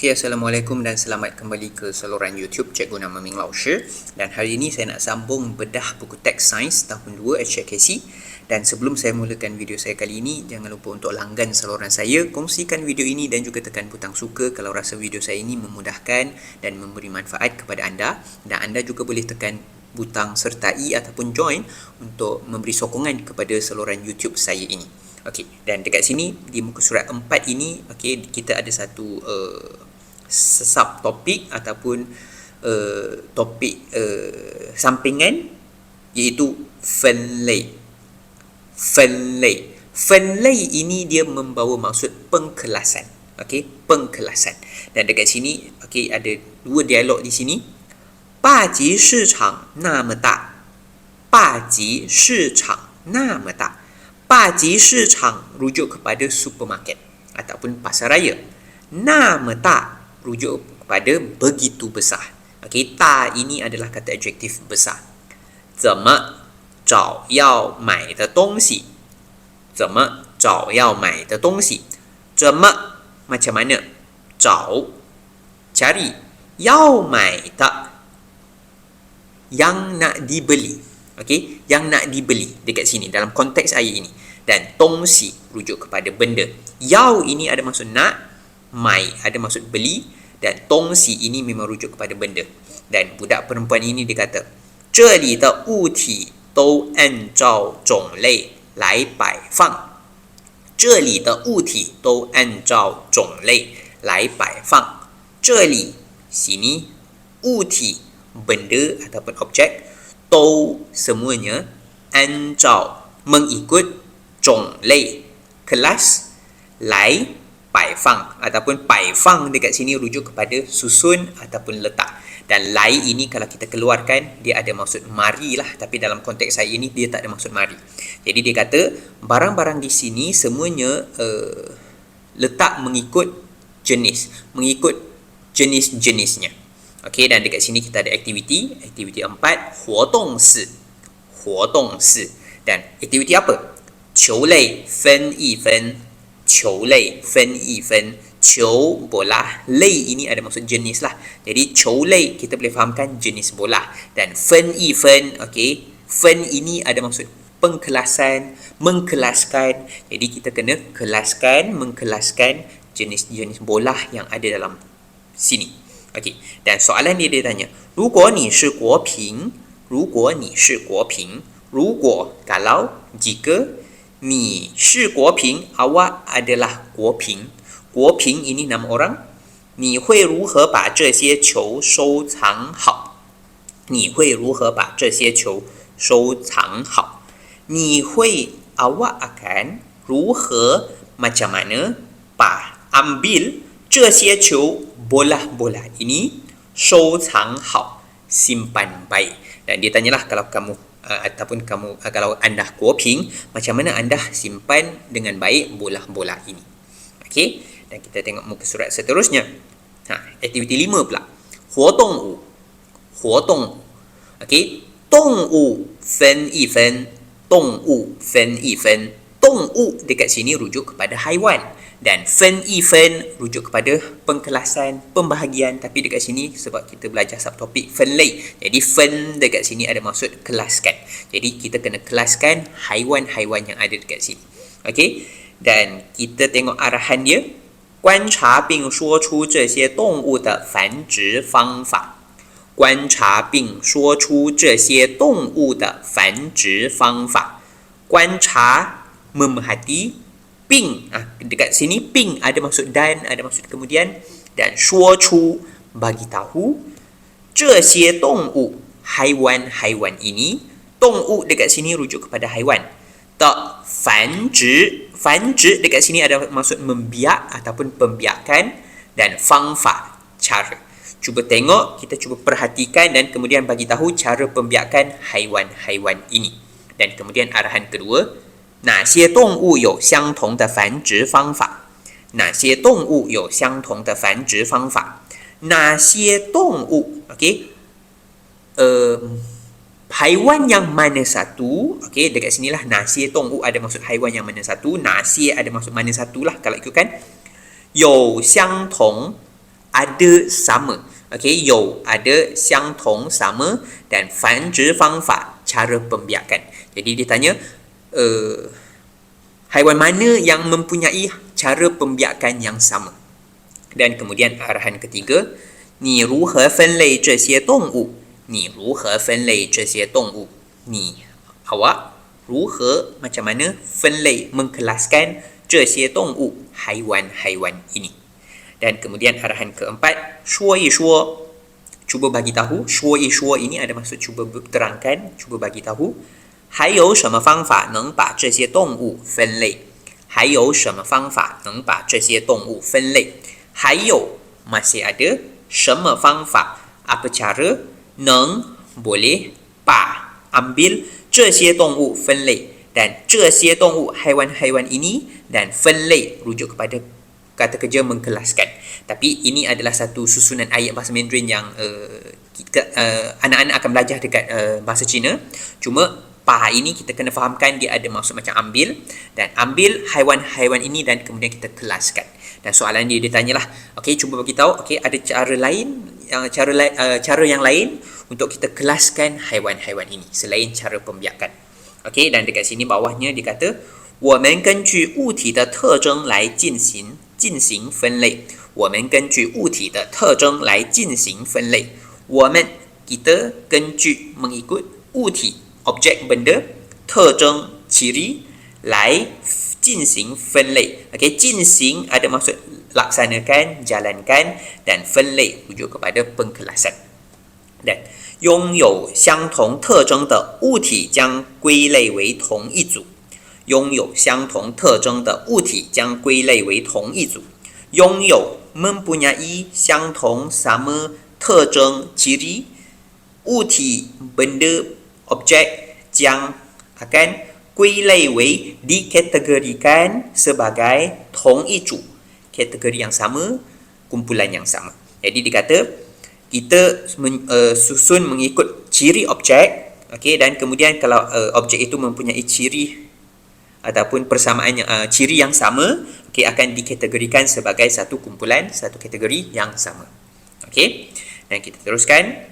Okay, Assalamualaikum dan selamat kembali ke saluran YouTube Cikgu Nama Ming Lao Dan hari ini saya nak sambung bedah buku teks sains tahun 2 HKC Dan sebelum saya mulakan video saya kali ini Jangan lupa untuk langgan saluran saya Kongsikan video ini dan juga tekan butang suka Kalau rasa video saya ini memudahkan dan memberi manfaat kepada anda. Dan anda juga boleh tekan butang sertai ataupun join Untuk memberi sokongan kepada saluran YouTube saya ini. Okey, dan dekat sini di muka surat 4 ini okey kita ada satu uh, sub topik ataupun uh, topik uh, sampingan iaitu Fenlei. Fenlei. Fenlei ini dia membawa maksud pengkelasan. Okey, pengkelasan. Dan dekat sini okey ada dua dialog di sini. Ba ji shi chang na me da. Ba ji shi chang na me da. Ba ji shi chang rujuk kepada supermarket ataupun pasar raya. Na me da rujuk kepada begitu besar. Okey, ta ini adalah kata adjektif besar. 怎么找要买的东西？怎么找要买的东西？怎么 macam mana? 找 cari 要买的 yang nak dibeli. Okey, yang nak dibeli dekat sini dalam konteks ayat ini. Dan tongsi rujuk kepada benda. Yau ini ada maksud nak, mai ada maksud beli dan tongsi ini memang rujuk kepada benda dan budak perempuan ini dia kata 这里的物体都按照种类来摆放这里的物体都按照种类来摆放这里 sini 物体 benda ataupun objek 都 semuanya 按照 mengikut 种类 kelas 来 pai fang ataupun pai fang dekat sini rujuk kepada susun ataupun letak dan lai ini kalau kita keluarkan dia ada maksud mari lah tapi dalam konteks saya ini dia tak ada maksud mari jadi dia kata barang-barang di sini semuanya uh, letak mengikut jenis mengikut jenis-jenisnya Okey dan dekat sini kita ada aktiviti aktiviti empat huodong si huodong si dan aktiviti apa 球类分一分 球类分一分球 bola lay ini ada maksud jenis lah jadi 球类 kita boleh fahamkan jenis bola dan fen i fen okey fen ini ada maksud pengkelasan mengkelaskan jadi kita kena kelaskan mengkelaskan jenis-jenis bola yang ada dalam sini okey dan soalan dia dia tanya 如果你是国平如果你是国平如果 kalau jika Ni shi guo ping, awak adalah guo ping. Guo ping ini nama orang. Ni hui ru he ba zhe xie qiu shou chang hao. Ni hui ru he ba zhe xie qiu shou chang hao. Ni hui awak akan ru he macam mana ba ambil zhe xie qiu bola bola ini shou chang hao simpan baik. Dan dia tanyalah kalau kamu uh, ataupun kamu uh, kalau anda kuoping macam mana anda simpan dengan baik bola-bola ini. Okey? Dan kita tengok muka surat seterusnya. Ha aktiviti 5 pula. Huodong wu huodong okey? Dong wu fen yi fen dong wu fen yi fen dong wu dekat sini rujuk kepada haiwan dan fen i fen rujuk kepada pengkelasan pembahagian tapi dekat sini sebab kita belajar subtopik fen lei jadi fen dekat sini ada maksud kelaskan jadi kita kena kelaskan haiwan-haiwan yang ada dekat sini okey dan kita tengok arahan dia 观察并说出这些动物的繁殖方法观察并说出这些动物的繁殖方法观察 memerhati ping ah dekat sini ping ada maksud dan ada maksud kemudian dan shuo chu bagi tahu 这些动物 haiwan-haiwan ini 动物 dekat sini rujuk kepada haiwan tak fan zhi fan zhi dekat sini ada maksud membiak ataupun pembiakan dan fang fa cara cuba tengok kita cuba perhatikan dan kemudian bagi tahu cara pembiakan haiwan-haiwan ini dan kemudian arahan kedua 哪些动物有相同的繁殖方法？哪些动物有相同的繁殖方法？哪些动物？OK，呃，haiwan yang mana satu? OK, dekat sini lah 哪些动物 ada maksud haiwan yang mana satu? 哪些 ada maksud mana satu lah kalau ikutkan. 有相同 ada sama. Okey, you ada xiang tong sama dan fan zhi fang fa cara pembiakan. Jadi dia tanya uh, haiwan mana yang mempunyai cara pembiakan yang sama. Dan kemudian arahan ketiga, ni ruhe fen lei zhe xie dong wu? Ni ruhe fen lei zhe xie dong wu? Ni awak ruhe macam mana fen lei mengkelaskan zhe xie dong wu haiwan-haiwan ini. Dan kemudian arahan keempat, shuo yi shuo. Cuba bagi tahu, shuo yi shuo ini ada maksud cuba terangkan, cuba bagi tahu. 还有什么方法能把这些动物分类？还有什么方法能把这些动物分类？还有 masih ada 什么方法 apa cara能 boleh 把 ambil 这些动物分类 dan 这些动物 haiwan-haiwan ini dan 分类 rujuk kepada kata kerja mengkelaskan. Tapi ini adalah satu susunan ayat bahasa Mandarin yang uh, kita, uh, anak-anak akan belajar dekat uh, bahasa Cina. Cuma pa ini kita kena fahamkan dia ada maksud macam ambil dan ambil haiwan-haiwan ini dan kemudian kita kelaskan. Dan soalan dia dia tanyalah, okey cuba bagi tahu, okey ada cara lain yang cara uh, cara yang lain untuk kita kelaskan haiwan-haiwan ini selain cara pembiakan. Okey dan dekat sini bawahnya dia kata 我们根据物体的特征来进行进行分类。我们根据物体的特征来进行分类。我们 kita 根据 mengikut 物体 objek benda 特征 ciri 来进行分类。Okey, 进行 ada maksud laksanakan, jalankan dan 分类 rujuk kepada pengkelasan. Dan 拥有相同特征的物体将归类为同一组。拥有相同特征的物体将归类为同一组。拥有 mempunyai 相同 sama 特征 ciri 物体 benda objek 将 akan 归类为 dikategorikan sebagai 同一组 kategori yang sama kumpulan yang sama. Jadi dikata kita men, uh, susun mengikut ciri objek okey dan kemudian kalau uh, objek itu mempunyai ciri ataupun persamaan uh, ciri yang sama okay, akan dikategorikan sebagai satu kumpulan satu kategori yang sama okey dan kita teruskan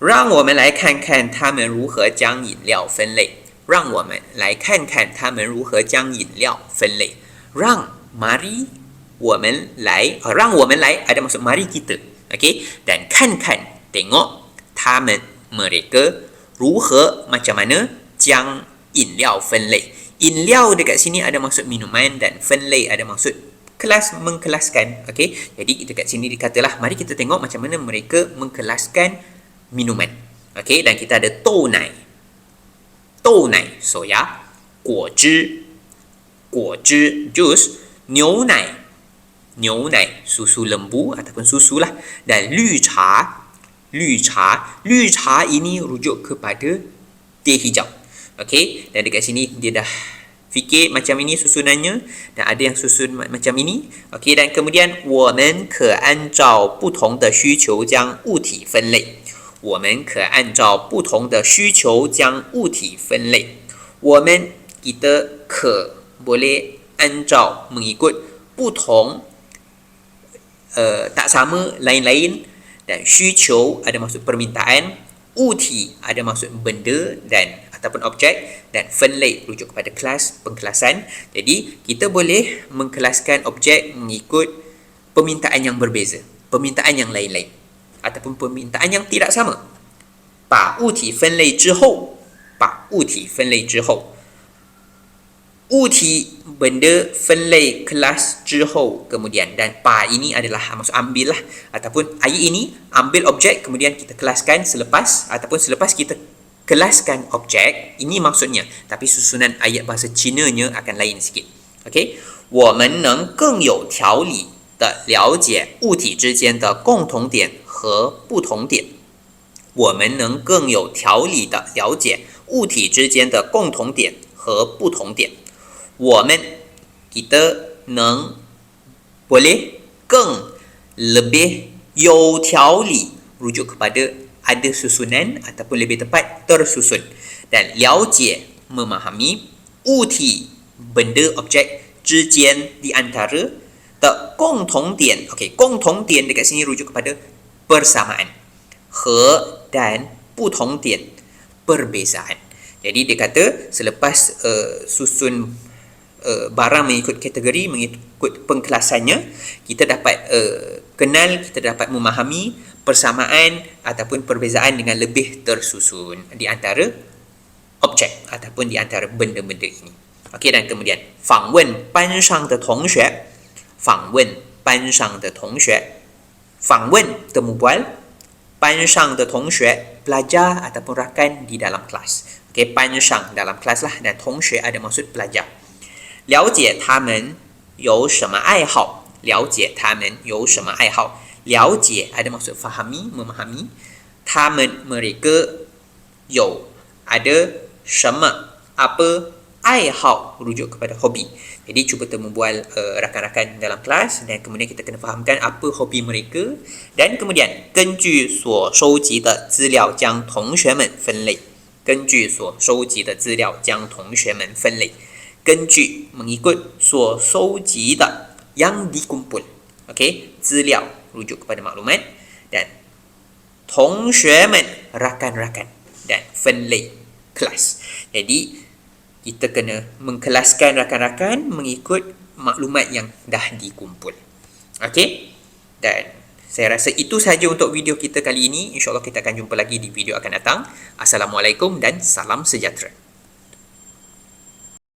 让我们来看看他们如何将饮料分类让我们来看看他们如何将饮料分类让 mari 我们来让我们来 ada maksud mari kita okey dan 看看 tengok 他们 mereka 如何 macam mana 将饮料分类。饮料 dekat sini ada maksud minuman dan 分类 ada maksud kelas mengkelaskan. Okey. Jadi dekat sini dikatalah mari kita tengok macam mana mereka mengkelaskan minuman. Okey dan kita ada tou nai. Tou nai soya, guo zhi, guo zhi jus, niu nai. Niu nai susu lembu ataupun susu lah dan lü cha. Lü cha, lü cha ini rujuk kepada teh hijau. Okey, dan dekat sini dia dah fikir macam ini susunannya dan ada yang susun macam ini. Okey, dan kemudian 我们可按照不同的需求将物体分类。 我们可按照不同的需求将物体分类。我们 kita 可 boleh 按照 mengikut 不同 uh, tak sama lain-lain dan 需求 ada maksud permintaan 物体 ada maksud benda dan ataupun objek dan fenlei rujuk kepada kelas pengkelasan. Jadi kita boleh mengkelaskan objek mengikut permintaan yang berbeza, permintaan yang lain-lain ataupun permintaan yang tidak sama. 把物体分类之后，把物体分类之后，物体 benda 分类 kelas 之后 kemudian dan pa ini adalah maksud ambil lah ataupun ayat ini ambil objek kemudian kita kelaskan selepas ataupun selepas kita kelaskan objek ini maksudnya tapi susunan ayat bahasa Cina-nya akan lain sikit okey 我们能更有条理的了解物体之间的共同点 和不同点我们能更有条理的了解物体之间的共同点和不同点我们 kita 能 boleh 更 lebih 有条理 rujuk kepada ada susunan ataupun lebih tepat tersusun dan 了解 memahami 物体 benda objek 之间 di antara 的共同点，OK，共同点 dekat sini rujuk kepada persamaan 和 dan 不同点 perbezaan jadi dia kata selepas uh, susun uh, barang mengikut kategori mengikut pengkelasannya kita dapat uh, kenal kita dapat memahami persamaan ataupun perbezaan dengan lebih tersusun di antara objek ataupun di antara benda-benda ini. Okey dan kemudian 访问班上的同学访问班上的同学 访问 temu bual 班上的同学 pelajar ataupun rakan di dalam kelas. Okey 班上 dalam kelas lah dan 同学 ada maksud pelajar. 了解他们有什么爱好了解他们有什么爱好了解 ada maksud fahami memahami 他们 mereka 有 ada 什么 apa 爱好 rujuk kepada hobi jadi cuba temu bual uh, rakan-rakan dalam kelas dan kemudian kita kena fahamkan apa hobi mereka dan kemudian 根据所收集的资料将同学们分类根据所收集的资料将同学们分类根据 mengikut 所收集的 yang dikumpul okey 资料 rujuk kepada maklumat dan 同学们 rakan-rakan dan 分类 kelas. Jadi kita kena mengkelaskan rakan-rakan mengikut maklumat yang dah dikumpul. Okey? Dan saya rasa itu sahaja untuk video kita kali ini. InsyaAllah kita akan jumpa lagi di video akan datang. Assalamualaikum dan salam sejahtera.